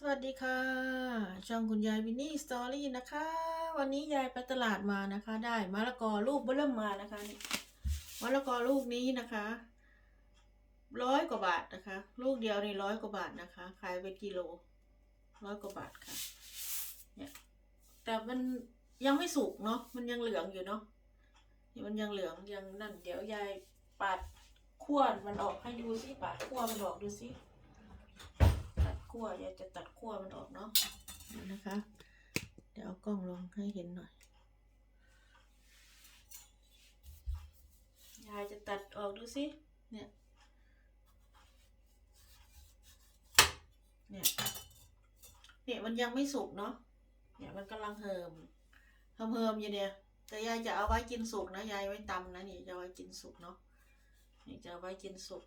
สวัสดีค่ะ ช่องคุณยายวินนี่สตอรี่นะคะ วันนี้ยายไปตลาดมานะคะ ได้มะละกอลูกเบิ่มมานะคะมะละกอลูกนี้นะคะร้อยกว่าบาทนะคะ ลูกเดียวในร้อยกว่าบาทนะคะ ขายเป็นกิโลร้อยกว่าบาทค่ะเนี่ยแต่มันยังไม่สุกเนาะมันยังเหลืองอยู่เนาะนี่มันยังเหลืองยังนั่น เดี๋ยวยายปาดขั้วมันออกให้ดูสิปาดขั้วมันออกดูสิ ขั้วยายจะตัดขั้วมันออกเนาะนี่นะคะ เดี๋ยวเอากล้องลงให้เห็นหน่อย ยายจะตัดออกดูสิ เนี่ย เนี่ย เนี่ยมันยังไม่สุกเนาะ เนี่ยมันกำลังเหิมเหิมเหิมอยู่เนี่ย แต่ยายจะเอาไว้กินสุกนะ ยายไว้ตำนะนี่จะเอาไว้กินสุกเนาะ นี่จะเอาไว้กินสุก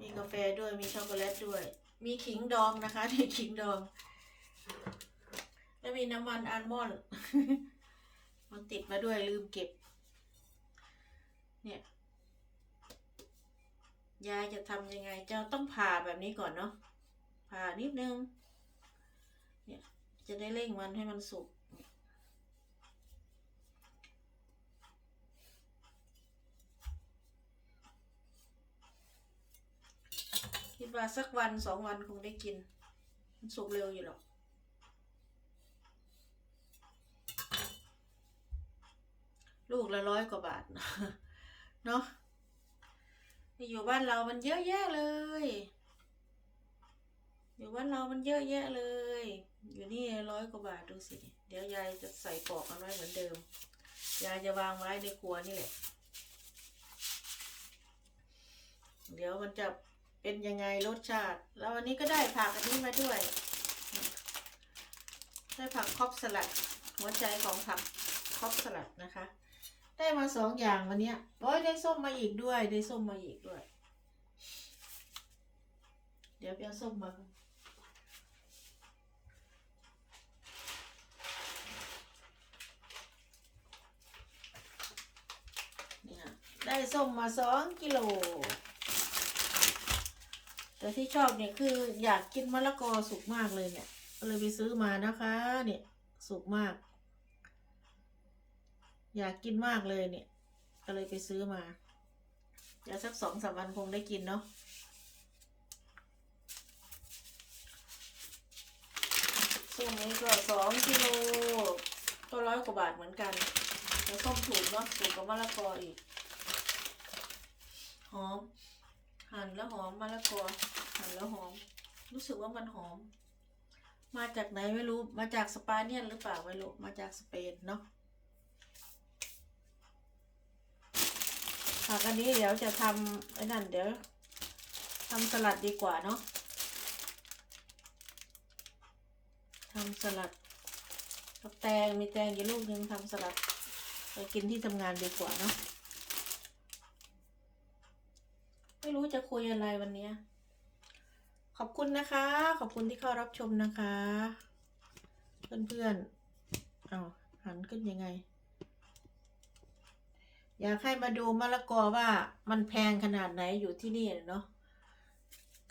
มีกาแฟด้วยมีช็อกโกแลตด้วย มีขิงดองนะคะนี่ขิงดอง แล้วมีน้ำมันอัลมอนด์มันติดมาด้วยลืมเก็บ เนี่ย ยายจะทำยังไงจะต้องผ่าแบบนี้ก่อนเนาะผ่านิดนึง เนี่ยจะได้เร่งมันให้มันสุก ว่าสักวันสองวันคงได้กิน มันสุกเร็วอยู่หรอกลูกละร้อยกว่าบาท เนาะอยู่บ้านเรามันเยอะแยะเลย อยู่บ้านเรามันเยอะแยะเลย อยู่นี่ร้อยกว่าบาทดูสิ เดี๋ยวยายจะใส่ปอกกันไว้เหมือนเดิม ยายจะวางไว้ในครัวนี่แหละ เดี๋ยวมันจะ เป็นยังไงรสชาติ แล้ววันนี้ก็ได้ผักอันนี้มาด้วย ได้ผักครอบสลัด หัวใจของผักครอบสลัดนะคะ ได้มาสองอย่างวันนี้โอ้ยได้ส้มมาอีกด้วย ได้ส้มมาอีกด้วย เดี๋ยวไปเอาส้มมาเนี่ยได้ส้มมาสองกิโล แต่ที่ชอบเนี่ยคืออยากกินมะละกอสุกมากเลยเนี่ยก็เลยไปซื้อมานะคะ เนี่ยสุกมาก อยากกินมากเลยเนี่ย ก็เลยไปซื้อมาเดี๋ยวสักสองสามวันคงได้กินเนาะส้มนี้ก็สองกิโลก็ร้อยกว่าบาทเหมือนกัน แล้วส้มถูกเนาะถูกกับมะละกออีกหอม หั่นแล้วหอมมะละกอหั่นแล้วหอม รู้สึกว่ามันหอม มาจากไหนไม่รู้มาจากสปาเนียนหรือเปล่าไม่รู้มาจากสเปนเนาะผักอันนี้เดี๋ยวจะทำไอ้นั่นเดี๋ยวทำสลัดดีกว่าเนาะทำสลัดกับแตงมีแตงอยู่ลูกนึงทำสลัดไปกินที่ทำงานดีกว่าเนาะ ไม่รู้จะคุยอะไรวันนี้ ขอบคุณนะคะ ขอบคุณที่เข้ารับชมนะคะ เพื่อนๆเอาหันขึ้นยังไง อยากให้มาดูมะละกอว่ามันแพงขนาดไหนอยู่ที่นี่เนาะ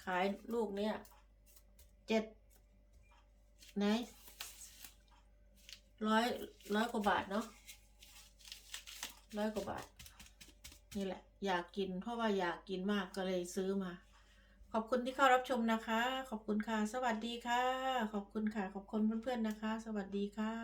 ขายลูกเนี้ยเจ็ดไหนร้อยร้อยกว่าบาทเนาะร้อยกว่าบาท นี่แหละ อยากกิน เพราะว่าอยากกินมากก็เลยซื้อมา ขอบคุณที่เข้ารับชมนะคะ ขอบคุณค่ะ สวัสดีค่ะ ขอบคุณค่ะ ขอบคุณเพื่อนๆนะคะ สวัสดีค่ะ